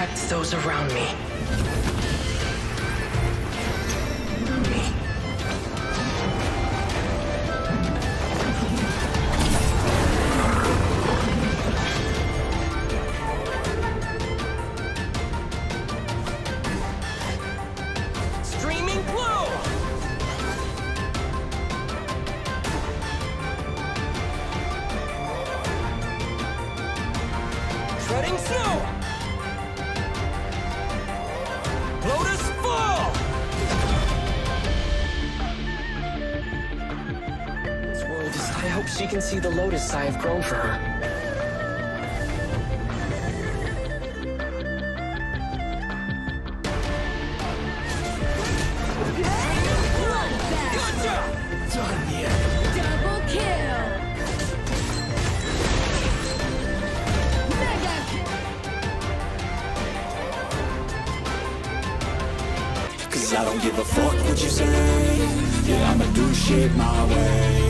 protect those around me. See the lotus I have grown for her. Cause I don't give a fuck what you say. Yeah, I'ma do shit my way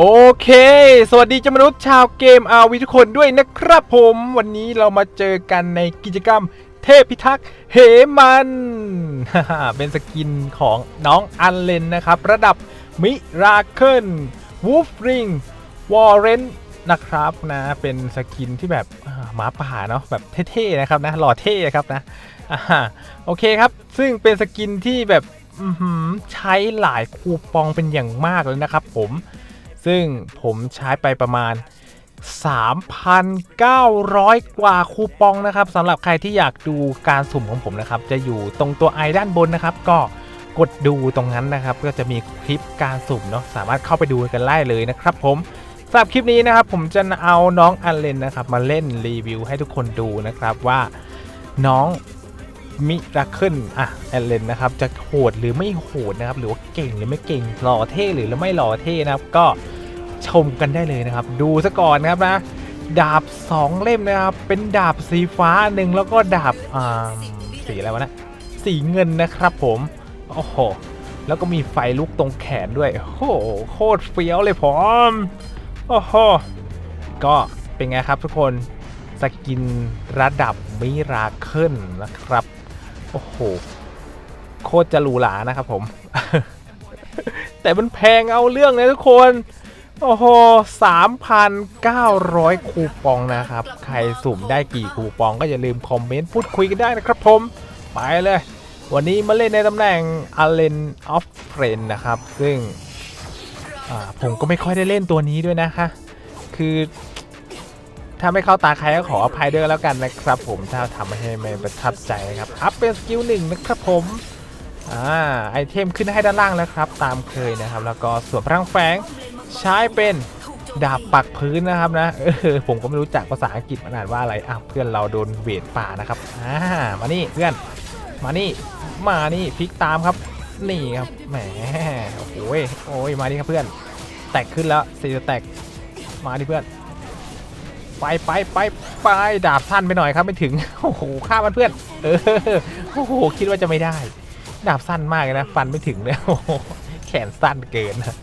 โอเค สวัสดีเจ้ามนุษย์ชาวเกมอาวีทุกคนด้วยนะครับผม วันนี้เรามาเจอกันในกิจกรรมเทพพิทักษ์เหมัน เป็นสกินของน้องอันเลนนะครับ ระดับมิราเคิลวูฟริงวอร์เรนนะครับนะ เป็นสกินที่แบบอ่าหมาป่าเนาะแบบเท่ๆนะครับนะ หล่อเท่ครับนะโอเคครับ ซึ่งเป็นสกินที่แบบใช้หลายคูปองเป็นอย่างมากเลยนะครับผม ซึ่งผมใช้ไปประมาณ 3,900 กว่าคูปองนะครับสำหรับใครที่อยากดูการสุ่มของผมนะครับ จะอยู่ตรงตัวไอด้านบนนะครับ ก็กดดูตรงนั้นนะครับ ก็จะมีคลิปการสุ่มเนาะสามารถเข้าไปดูกันไล่เลยนะครับ ผมสำหรับคลิปนี้นะครับ ผมจะเอาน้องอันเลนนะครับ มาเล่นรีวิวให้ทุกคนดูนะครับว่าน้อง มิราเคิลอะแอนเลนนะครับจะโหดหรือไม่โหดนะครับหรือว่าเก่งหรือไม่เก่งหล่อเท่หรือไม่หล่อเท่นะครับก็ชมกันได้เลยนะครับ ดูซะก่อนนะครับนะดาบ 2 เล่มนะครับ เป็นดาบสีฟ้าหนึ่งแล้วก็ดาบอ่าสีอะไรวะนะสีเงินนะครับผมโอ้โหแล้วก็มีไฟลุกตรงแขนด้วยโอ้โหโคตรเฟี้ยวเลยผมโอ้โหก็เป็นไงครับทุกคนสกินระดับมิราเคิลนะครับ โอ้โห โคตรจะหรูหรานะครับผม แต่มันแพงเอาเรื่องเลยทุกคน โอ้โห3,900 คูปองนะครับ ใครสุ่มได้กี่คูปองก็อย่าลืมคอมเมนต์พูดคุยกันได้นะครับผม ไปเลย วันนี้มาเล่นในตำแหน่ง a l e n of Friend นะครับ ซึ่งผมก็ไม่ค่อยได้เล่นตัวนี้ด้วยนะคะ คือ ถ้าไม่เข้าตาใครก็ขออภัยด้วยแล้วกันนะครับผมถ้าทำให้ไม่ประทับใจนะครับอัพเป็นสกิลหนึ่งนะครับผมอ่าไอเทมขึ้นให้ด้านล่างแล้วครับ ตามเคยนะครับ แล้วก็ส่วนพลังแฝงใช้เป็นดาบปักพื้นนะครับนะเออผมก็ไม่รู้จักภาษาอังกฤษมันอ่านว่าอะไรอะเพื่อนเราโดนเวทป่านะครับอ่ามานี่เพื่อนมานี่มานี่พลิกตามครับ นี่ครับแหมโอ้ยโอ้ยมานี่ครับเพื่อน แตกขึ้นแล้วสี่แตกมาดิเพื่อน ไปไปไปไปดาบสั้นไปหน่อยครับไม่ถึงโอ้โหฆ่ามันเพื่อน เออโอ้โหคิดว่าจะไม่ได้ ดาบสั้นมากเลยนะฟันไม่ถึงเลยโอ้โหแขนสั้นเกินนะ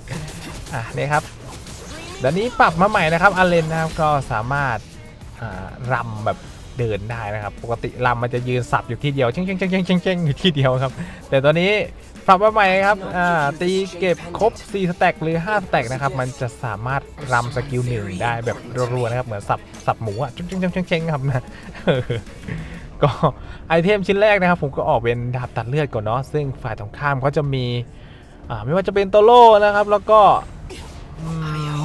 อะนี่ครับเดี๋ยวนี้ปรับมาใหม่นะครับอาเลนนะครับก็สามารถอ่ารำแบบเดินได้นะครับ ปกติรำมันจะยืนสับอยู่ที่เดียวเช่งเช่งเช่งเช่งเช่งเช่งอยู่ที่เดียวครับ แต่ตอนนี้ ปรับมาใหม่ครับอ่าตีเก็บครบ 4 สแต็กหรือ 5 สแต็กนะครับ มันจะสามารถรำสกิลหนึ่งได้แบบรัวๆนะครับ เหมือนสับสับหมูอะช่งเช่งช่งเชงครับนะก็ไอเทมชิ้นแรกนะครับ ผมก็ออกเป็นดาบตัดเลือดก่อนเนาะซึ่งฝ่ายตรงข้ามเขาจะมีอ่าไม่ว่าจะเป็นโตโร่นะครับ แล้วก็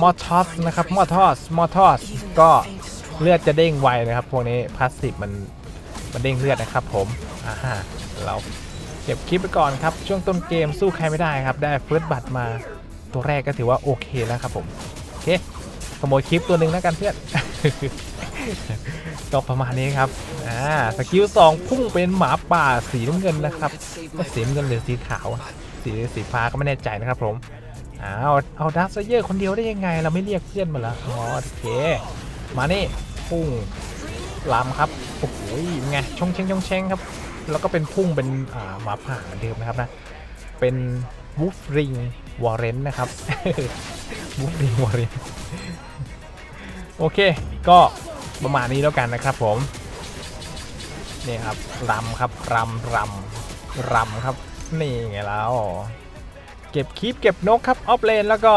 มอทอสนะครับมอทอสมอทอสก็เลือดจะเด้งไวนะครับ พวกนี้พาสซีฟมันมันเด้งเลือดนะครับผมอ่าฮะเรา เก็บคลิปไปก่อนครับ ช่วงต้นเกมสู้ใครไม่ได้ครับ ได้เฟิร์สบัตมาตัวแรกก็ถือว่าโอเคแล้วครับผม โอเคขโมยคลิปตัวหนึ่งแล้วกันเพื่อนก็ประมาณนี้ครับ อ่า สกิลสองพุ่งเป็นหมาป่าสีน้ำเงินนะครับไม่สีน้ำเงินหรือสีขาว สีสีฟ้าก็ไม่แน่ใจนะครับผมอ้าวเอาดักเยอร์คนเดียวได้ยังไง เราไม่เรียกเพื่อนมาละอ๋อโอเค มานี่ พุ่งลามครับ โอ้โหไงชงเชงชงเชงครับ แล้วก็เป็นพุ่งเป็นหมาป่าเหมือนเดิมนะครับนะ เป็นวูฟริงวอร์เรนนะครับวูฟริงวอร์เรนโอเค ก็ประมาณนี้แล้วกันนะครับผม นี่ครับรำครับรำรำรำครับ นี่ไงแล้วเก็บคลิปเก็บนกครับออฟเลนแล้วก็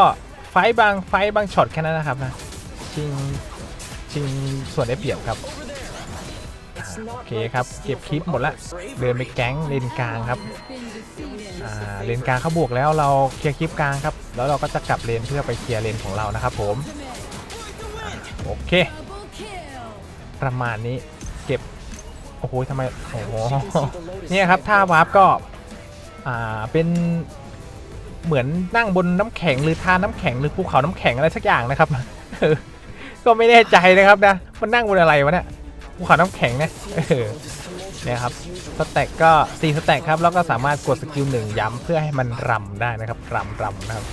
ไฟบางไฟบางช็อตแค่นั้นนะครับนะชิงชิงส่วนได้เปรียบครับ โอเคครับเก็บคลิปหมดละเดินไปแก๊งเลนกลางครับอ่าเลนกลางเขาบวกแล้วเราเคลียร์คลิปกลางครับ แล้วเราก็จะกลับเลนเพื่อไปเคลียร์เลนของเรานะครับ ผมโอเค ประมาณนี้เก็บโอ้โหทำไมโอ้โหเนี่ยครับท่าวาร์ปก็อ่าเป็นเหมือนนั่งบนน้ำแข็งหรือทานน้ำแข็งหรือภูเขาน้ำแข็งอะไรสักอย่างนะครับก็ไม่แน่ใจนะครับนะมันนั่งบนอะไรวะเนี่ย ภูเขาน้ำแข็งนะเนี่ยครับสแต็กก็ตีสแต็กครับแล้วก็สามารถกดสกิลหนึ่งย้ำเพื่อให้มันรำได้นะครับรำรำนะครับ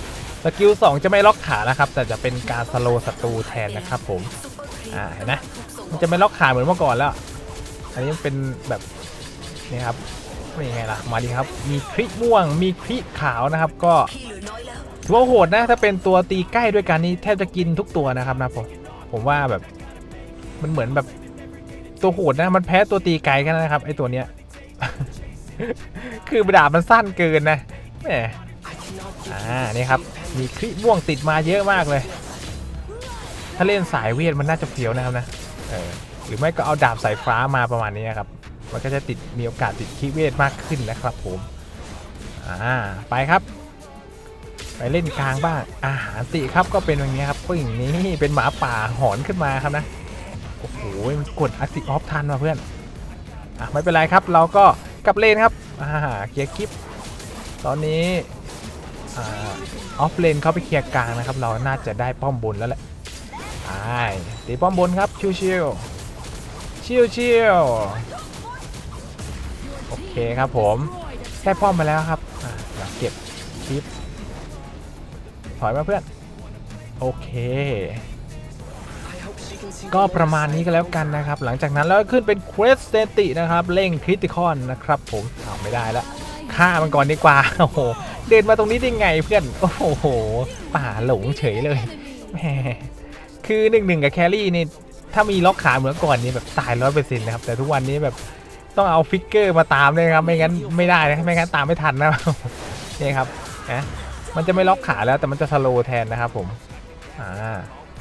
สกิล2จะไม่ล็อกขานะครับ แต่จะเป็นการสโลว์ศัตรูแทนนะครับผมอ่าเห็นไหมมันจะไม่ล็อกขาเหมือนเมื่อก่อนแล้ว อันนี้มันเป็นแบบนี่ครับเป็นยังไงล่ะมาดีครับ มีคริม่วงมีคริขาวนะครับ ก็ถือว่าโหดนะถ้าเป็นตัวตีใกล้ด้วยกันนี่แทบจะกินทุกตัวนะครับนะผมผมว่าแบบมันเหมือนแบบ ตัวโหดนะมันแพ้ตัวตีไกลกันนะครับไอตัวเนี้ย คือดาบมันสั้นเกินนะแหมอ่านี่ครับมีคลิม่วงติดมาเยอะมากเลย ถ้าเล่นสายเวทมันน่าจะเฟี้ยวนะครับนะเออหรือไม่ก็เอาดาบสายฟ้ามาประมาณนี้ครับมันก็จะติดมีโอกาสติดคลิเวทมากขึ้นนะครับผมอ่าไปครับ ไปเล่นกลางบ้างอาหารติครับก็เป็นอย่างนี้ครับปึ้งนี้เป็นหมาป่าหอนขึ้นมาครับนะ โอ้โหมันกดอัติออฟทันมาเพื่อนอะไม่เป็นไรครับ เราก็กลับเลนครับอ่าเกียร์คลิป ตอนนี้ออฟเลนเข้าไปเคลียร์กลางนะครับ เราน่าจะได้ป้อมบนแล้วแหละไปตีป้อมบนครับชิวชิวชิวชิวโอเคครับผมได้ป้อมมาแล้วครับอ่าเก็บคลิปถอยมาเพื่อน โอเค ก็ประมาณนี้ก็แล้วกันนะครับ หลังจากนั้นแล้วก็ขึ้นเป็นเควสเซนตินะครับเร่งคริติคอนนะครับ ผมเอาไม่ได้ล้วฆ่ามันก่อนดีกว่าโอ้โหเดินมาตรงนี้ได้ไงเพื่อนโอ้โหป่าหลงเฉยเลยแหมคือหนึ่งหนึ่งกับแครี่นี่ถ้ามีล็อกขาเหมือนก่อนนี่แบบตายร้อยเปอร์เซ็นต์นะครับแต่ทุกวันนี้แบบต้องเอาฟิกเกอร์มาตามเลยครับ ไม่งั้นไม่ได้นะไม่งั้นตามไม่ทันนะนี่ครับนะมันจะไม่ล็อกขาแล้วแต่มันจะสโลแทนนะครับผมอ่า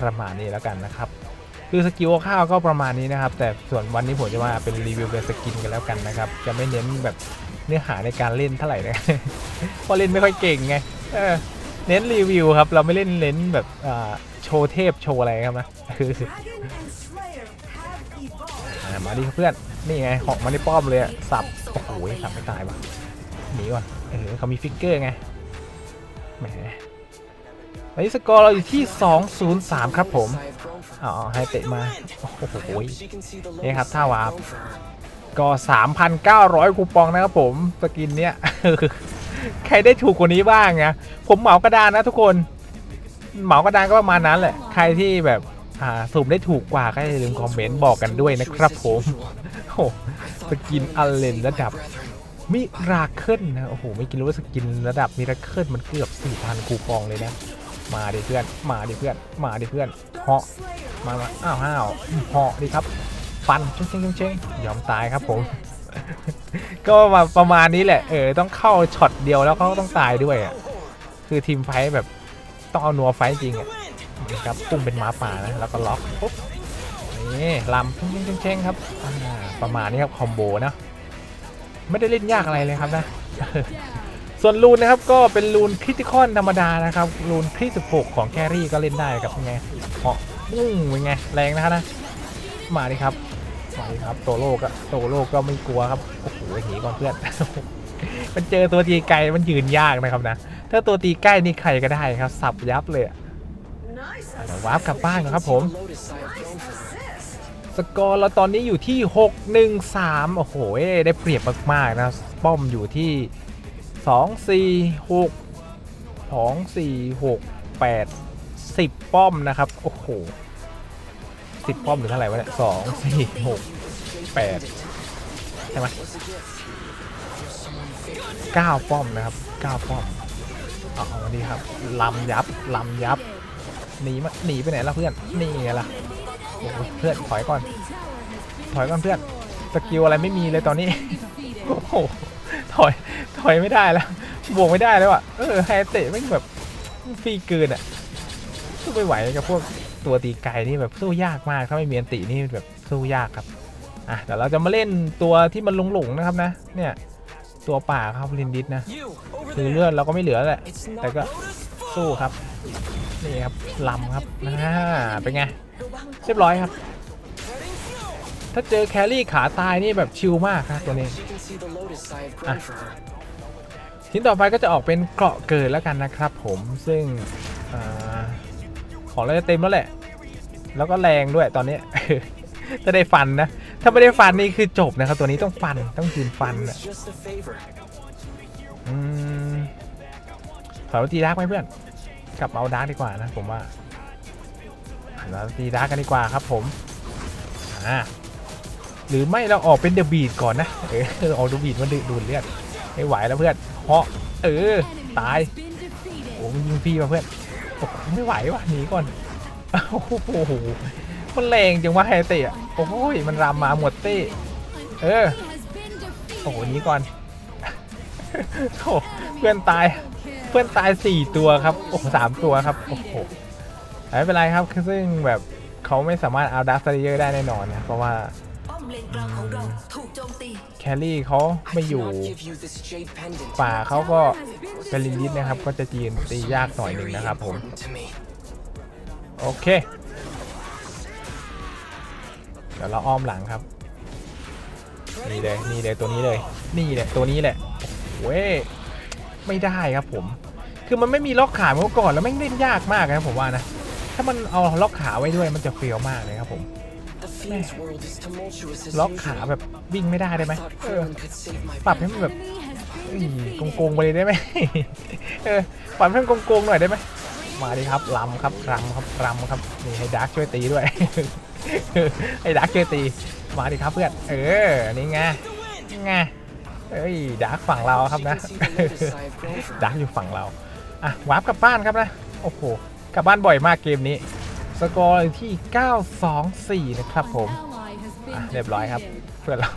ประมาณนี้แล้วกันนะครับ คือสกิลข้าวก็ประมาณนี้นะครับ แต่ส่วนวันนี้ผมจะมาเป็นรีวิวเป็นสกินกันแล้วกันนะครับ จะไม่เน้นแบบเนื้อหาในการเล่นเท่าไหร่นะเพราะเล่นไม่ค่อยเก่งไงเออเน้นรีวิวครับ เราไม่เล่นเน้นแบบโชว์เทพโชว์อะไรครับนะคืออ่ามาดิเพื่อน นี่ไงหอกมาในป้อมเลยสับ โอ้โหสับไม่ตายว่ะหนีก่อนเออเขามีฟิกเกอร์ไง แหมตอนนี้สกอร์เราอยู่ที่ 203 ครับผม อ๋อให้เตะมา โอ้โหนี่ครับท่าวาร์ปก็ 3,900 คูปองนะครับผม สกินเนี้ยใครได้ถูกกว่านี้บ้างนะผมเหมากระดานนะทุกคน เหมากระดานก็ประมาณนั้นแหละ ใครที่แบบอ่าสุ่มได้ถูกกว่าก็อย่าลืมคอมเมนต์บอกกันด้วยนะครับผมโอ้สกินอัลเลนระดับมิราเคิลนะ โอ้โห ไม่คิดว่าสกินระดับมิราเคิลมันเกือบ 4,000 คูปองเลยนะ มาดิเพื่อน มาดิเพื่อน มาดิเพื่อนเหาะมามาอ้าวห้าวเหาะดิครับ ฟันเช่งเช่งเช่งยอมตายครับผม ก็มาประมาณนี้แหละ เออ ต้องเข้าช็อตเดียวแล้วเขาต้องตายด้วยอะ คือทีมไฟแบบต้องเอานัวไฟจริงอะนะครับปุ้มเป็นหมาป่านะ แล้วก็ล็อกปุ๊บ นี่ลำเช่งเช่งเช่งครับ ประมาณนี้ครับคอมโบนะ ไม่ได้เล่นยากอะไรเลยครับนะ ส่วนรูนนะครับก็เป็นรูนคริติคอนธรรมดานะครับรูนคริ16ของแครี่ก็เล่นได้ครับเป็นไงเหาะปุ้งเป็นไงแรงนะครับนะมาดิครับมาดิครับโตโลก็โตโลก็ไม่กลัวครับโอ้โหหนีก่อนเพื่อนมันเจอตัวตีไกลมันยืนยากนะครับนะถ้าตัวตีใกล้นี่ใครก็ได้ครับสับยับเลยเวาร์ปกลับบ้านก่อนครับผมสกอร์เราตอนนี้อยู่ที่ 6 1 3 โอ้โห ได้เปรียบมาก ๆ นะ ป้อมอยู่ที่ 2 4 6 2 4 6 8 10ป้อมนะครับ โอ้โห10ป้อมหรือเท่าไหร่วะเนี่ย2 4 6 8ใช่ไหม9ป้อมนะครับ9ป้อมอาเอาดีครับลำยับลำยับหนีมาหนีไปไหนล่ะเพื่อนนี่ไงล่ะโอ้เพื่อนถอยก่อน ถอยก่อนเพื่อนสกิลอะไรไม่มีเลยตอนนี้โอ้โห อยถอยไม่ได้แล้ว บวกไม่ได้แล้วอะ เออไฮเตะไม่งแบบฟรีเกินอะสู้ไม่ไหวกับพวกตัวตีไกลนี่แบบสู้ยากมากถ้าไม่มีอันตินี่แบบสู้ยากครับ อะเดี๋ยวเราจะมาเล่นตัวที่มันหลงๆนะครับนะ เนี่ยตัวป่าครับลินดิสนะคือเลือดเราก็ไม่เหลือแหละ แต่ก็สู้ครับ นี่ครับลำครับอ่าเป็นไง เรียบร้อยครับ ถ้าเจอแครี่ขาตายนี่แบบชิลมากครับตัวนี้ She can see the lotus I have grown Ah. for her. ชิ้นต่อไปก็จะออกเป็นเกราะเกิดแล้วกันนะครับผมซึ่งอาของเราจะเต็มแล้วแหละ แล้วก็แรงด้วยตอนนี้ถ้าได้ฟันนะ ถ้าไม่ได้ฟันนี่คือจบนะครับ ตัวนี้ต้องฟันต้องยืนฟันอะ It's just a favor. อืมถอยมาตีดาร์กไหมเพื่อน กลับมาเอาดาร์กดีกว่านะผมว่าเราตีดาร์กกันดีกว่าครับผมอ่า หรือไม่เราออกเป็นเดอะบีดก่อนนะ เออออกเดอะบีดมาดูดเลือดไม่ไหวแล้วเพื่อนเหาะเออ ตาย โอ้ยิงพี่มาเพื่อนโอ้ไม่ไหวว่ะหนีก่อน โอ้โห มันแรงจังวะไฮเตะอะโอ้โหมันรำมาหมดเต้เออ โอ้โหนีก่อนโอ้เพื่อนตาย เพื่อนตายสี่ตัวครับ โอ้สามตัวครับ โอ้โหไม่เป็นไรครับ ซึ่งแบบเขาไม่สามารถเอาดักสเยอร์ได้แน่นอนนะ เพราะว่า เลนกลางของเราถูกโจมตีแครี่เขาไม่อยู่ ป่าเขาก็เป็นลินดิสนะครับ ก็จะจีนตียากหน่อยหนึ่งนะครับผม โอเค เดี๋ยวเราอ้อมหลังครับ นี่เลยนี่เลยตัวนี้เลย นี่แหละตัวนี้แหละโอ้ยไม่ได้ครับผม คือมันไม่มีล็อกขาเมื่อก่อนแล้วแม่งเล่นยากมากนะผมว่านะ ถ้ามันเอาล็อกขาไว้ด้วยมันจะเฟี้ยวมากเลยครับผม The fiend's world is tumultuous as ล็อกขา usual. แบบวิ่งไม่ได้ได้ไหม I thought เออ Krillin could save my ปรับให้มันแบบเอ้ยโกงๆไปเลยได้ไหมเออปรับให้มันโกงๆหน่อยได้ไหมมาดิครับลำครับรำครับรำครับนี่ให้ดาร์กช่วยตีด้วยให้ดาร์กช่วยตีมาดิครับเพื่อนเออนี่ไงนี่ไงเอ้ยดาร์กฝั่งเราครับนะ She can see the lotus I have grown for ดาร์ her. กอยู่ฝั่งเราอะวาร์ปกลับบ้านครับนะโอ้โหกลับบ้านบ่อยมากเกมนี้ สกอร์อยู่ที่ 924 นะครับผมเรียบร้อยครับ เพื่อนเรา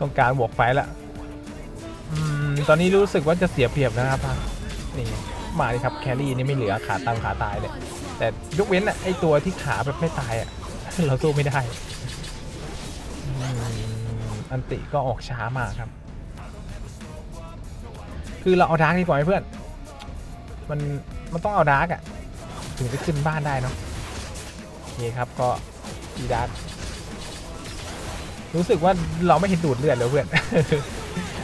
ต้องการบวกไฟแล้วตอนนี้รู้สึกว่าจะเสียเปรียบนะครับนี่มาดิครับแครี่นี่ไม่เหลือขาตามขาตายเลยแต่ยกเว้นอะไอตัวที่ขาแบบไม่ตายอะเราสู้ไม่ได้ออันติก็ออกช้ามากครับ คือเราเอาดาร์กดีกว่าเพื่อน มันมันต้องเอาดาร์กอะ ถึงจะขึ้นบ้านได้เนาะโอเคครับก็ดีดาร์กรู้สึกว่าเราไม่เห็นดูดเลือดเลยเพื่อน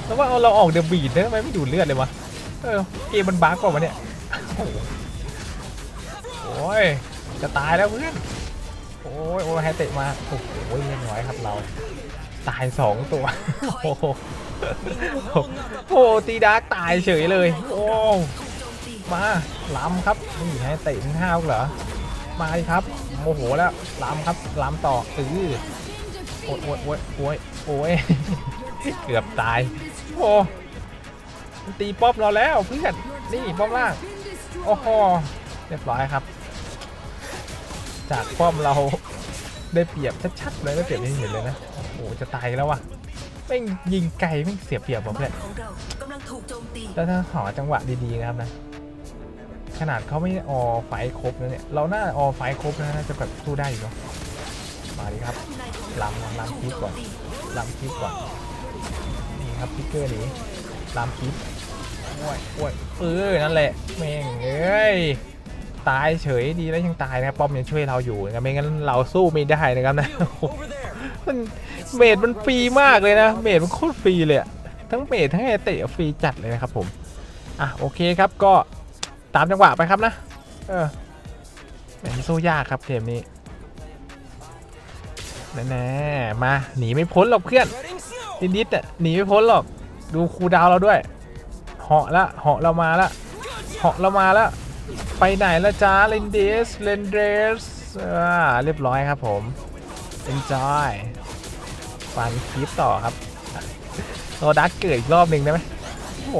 แล้วว่าเอาเราออกเดอะบีดเนี่ยทำไมไม่ดูดเลือดเลยวะเออเกมมันบั๊กว่าวะเนี่ยโอ้โอ้ยจะตายแล้วเพื่อนโอ้ยโอ้ยให้เตะมาโอ้โหเรียบร้อยครับเราตายสองตัวโอ้โหโอ้โหตีดาร์กตายเฉยเลย โอ้ มตีมาล้ำครับนี่ให้เตะถึงห้าวเหรอมาดิครับโมโหแล้วล้ำครับล้ำต่อเออโอ้ยโอ้ยโอ้ยโอ้ยโอ้ยเกือบตายโอ้มันตีป้อมเราแล้วเพื่อนนี่ป้อมล่างโอ้โหเรียบร้อยครับ จากป้อมเราได้เปรียบชัดๆเลยได้เปรียบให้เห็นเลยนะโอ้โหจะตายแล้วว่ะแม่งยิงไกลแม่งเสียเปรียบว่ะบ้าเพื่อนนของเรากำลังถูกโจมตีแล้วถ้าหอจังหวะดีๆนะครับนะ ขนาดเขาไม่ออไฟครบนะเนี่ย เราน่าออไฟครบนะน่าจะแบบสู้ได้อยู่เนาะ มาดิครับลำลำลำถูคลิกปโจก่อนลำคลิปก่อน นี่ครับพิกเกอร์นี้ลำคลิปโอ้ยโอ้ยเออนั่นแหละแม่งเอ้ยตายเฉยดีแล้วยังตายนะครับป้อมยังช่วยเราอยู่นะครับไม่งั้นเราสู้ไม่ได้นะครับนะมันเมดมันฟรีมากเลยนะเมดมันโคตรฟรีเลยทั้งเมดทั้งไอเตะฟรีจัดเลยนะครับผมอะโอเคครับก็ ตามจังหวะไปครับนะ เออแหมนสู้ยากครับเกมนี้แน่ๆมาหนีไม่พ้นหรอกเพื่อนนิดๆอะหนีไม่พ้นหรอก ดูครูดาวเราด้วย เหาะละเหาะเรามาละเหาะเรามาละไปไหนละจ้าเลนเดสเลนเดสอ่าเรียบร้อยครับผม enjoy ฟันคลิปต่อครับโซดักเกิดอีกรอบหนึ่งได้ไหมโอ้โห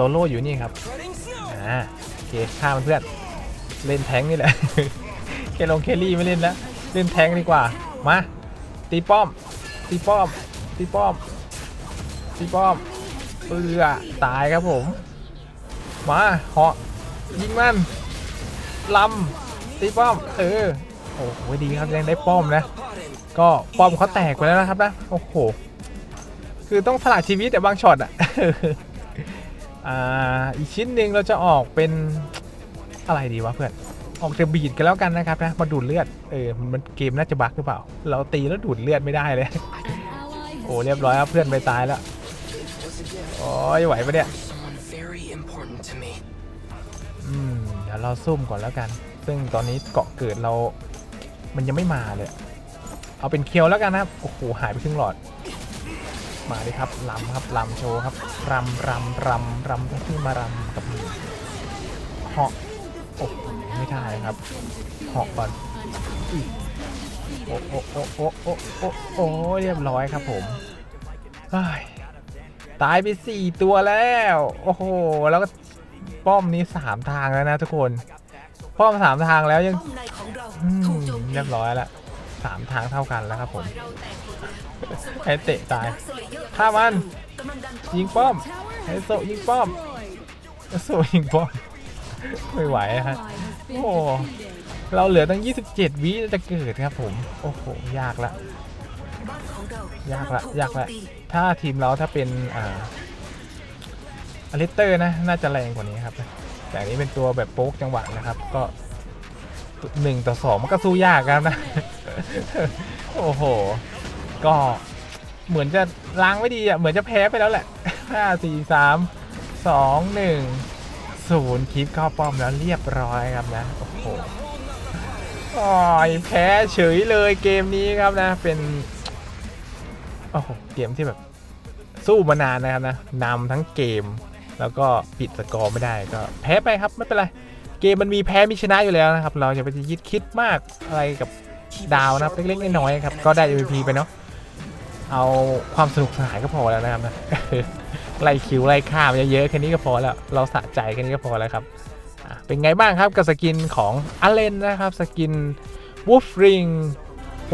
โตโร่อยู่นี่ครับ อ่าโอเคฆ่ามันเพื่อน เล่นแทงนี่แหละ เคลงเคลลี่ไม่เล่นแล้ว เล่นแทงดีกว่า มา ตีป้อม ตีป้อม ตีป้อม ตีป้อมเอือตายครับผม มาเหาะยิงมันลำตีป้อม เออ โอ้โหดีครับยังได้ป้อมนะ ก็ป้อมเขาแตกไปแล้วนะครับนะ โอ้โห คือต้องสละชีวิตแต่บางช็อตอะ อ่าอีกชิ้นหนึ่งเราจะออกเป็นอะไรดีวะเพื่อนออกจะบีดกันแล้วกันนะครับนะมาดูดเลือดเออมันเกมน่าจะบั๊กหรือเปล่า เราตีแล้วดูดเลือดไม่ได้เลย โอ้เรียบร้อยครับเพื่อนไปตายแล้วโอ้ยไหวปะเนี่ยอืมเดี๋ยวเราซุ่มก่อนแล้วกัน ซึ่งตอนนี้เกาะเกิดเรา มันยังไม่มาเลย เอาเป็นเคียวแล้วกันนะครับโอ้โหหายไปครึ่งหลอด มาดิครับลำครับลำโชว์ครับรำรำรำรำที่มารำกับเหาะโอ้ไม่ได้ครับเหาะก่อนโอ้โอ้โอ้โอ้โอ้โอ้โอ้เรียบร้อยครับผมตายไปสี่ตัวแล้ว โอ้โห แล้วก็ป้อมนี้สามทางแล้วนะทุกคนป้อมสามทางแล้วยังเรียบร้อยแล้วสามทางเท่ากันแล้วครับผม ให้เตะตายฆ่ามันยิงป้อมไอโซยิงป้อมไอโซยิงป้อมไม่ไหวอะฮะโอ้เราเหลือตั้ง 27 วิจะเกิดครับผม โอ้โห ยากละ ยากละ ยากละ ถ้าทีมเราถ้าเป็นอ่าอลิเตอร์นะ น่าจะแรงกว่านี้ครับ แต่นนี้เป็นตัวแบบโป๊กจังหวะนะครับ ก็หนึ่งต่อสองมันก็สู้ยากครับนะ โอ้โห ก็เหมือนจะล้างไม่ดีอะ เหมือนจะแพ้ไปแล้วแหละห้าสี่สามสองหนึ่งศูนย์คลิปเข้าป้อมแล้วเรียบร้อยครับนะ โอ้โหอ้ยแพ้เฉยเลยเกมนี้ครับนะ เป็น โอ้โห เกมที่แบบ สู้มานานนะครับนะนำทั้งเกม แล้วก็ปิดสกอร์ไม่ได้ก็แพ้ไปครับไม่เป็นไร เกมมันมีแพ้มีชนะอยู่แล้วนะครับ เราจะไปยึดคิดมากอะไรกับดาวนะครับเล็กๆน้อยๆครับ ก็ได้ MVP ไปเนาะ เอาความสนุกสนานก็พอแล้วนะครับนะไล่คิวไล่ฆ่ามันเยอะๆแค่นี้ก็พอแล้ว เราสะใจแค่นี้ก็พอแล้วครับอะเป็นไงบ้างครับกับสกินของอเลนนะครับสกิน Wolf Ring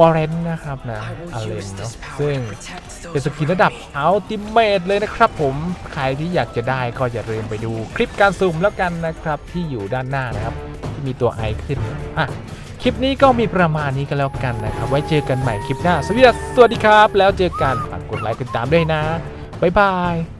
w a r r e n นะครับนะ I อ will เลน use เนาะ this power ซึ่ง to protect เป็น those สกินระดับอัลติเม e เลยนะครับผม ใครที่อยากจะได้ก็อย่าลืมไปดูคลิปการซูมแล้วกันนะครับที่อยู่ด้านหน้านะครับ ที่มีตัวไอขึ้นอะค ลิปนี้ก็มีประมาณนี้ก็แล้วกันนะครับ ไว้เจอกันใหม่คลิปหน้าสวัสดีครับสวัสดีครับ แล้วเจอกันฝากกดไลค์กดติดตามด้วยนะบ๊ายบาย